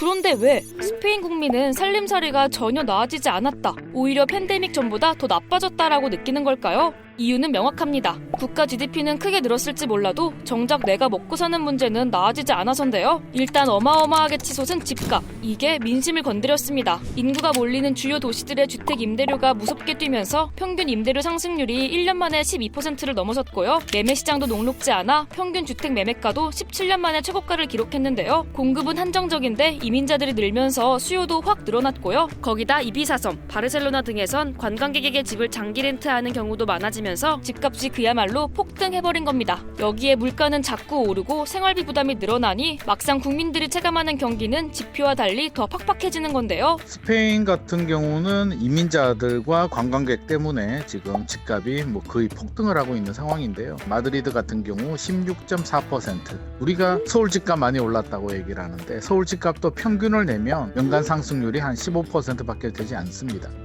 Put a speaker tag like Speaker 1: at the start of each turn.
Speaker 1: 그런데 왜 스페인 국민은 살림살이가 전혀 나아지지 않았다. 오히려 팬데믹 전보다 더 나빠졌다라고 느끼는 걸까요? 이유는 명확합니다. 국가 GDP는 크게 늘었을지 몰라도 정작 내가 먹고 사는 문제는 나아지지 않아서인데요. 일단 어마어마하게 치솟은 집값. 이게 민심을 건드렸습니다. 인구가 몰리는 주요 도시들의 주택 임대료가 무섭게 뛰면서 평균 임대료 상승률이 1년 만에 12%를 넘어섰고요. 매매 시장도 녹록지 않아 평균 주택 매매가도 17년 만에 최고가를 기록했는데요. 공급은 한정적인데 이민자들이 늘면서 수요도 확 늘어났고요. 거기다 이비사섬, 바르셀로나 등에선 관광객에게 집을 장기 렌트하는 경우도 많아지면서 집값이 그야말로 폭등해버린 겁니다. 여기에 물가는 자꾸 오르고 생활비 부담이 늘어나니 막상 국민들이 체감하는 경기는 지표와 달리 더 팍팍해지는 건데요.
Speaker 2: 스페인 같은 경우는 이민자들과 관광객 때문에 지금 집값이 뭐 거의 폭등을 하고 있는 상황인데요. 마드리드 같은 경우 16.4%. 우리가 서울 집값 많이 올랐다고 얘기를 하는데 서울 집값도 평균을 내면 연간 상승률이 한 15%밖에 되지 않습니다.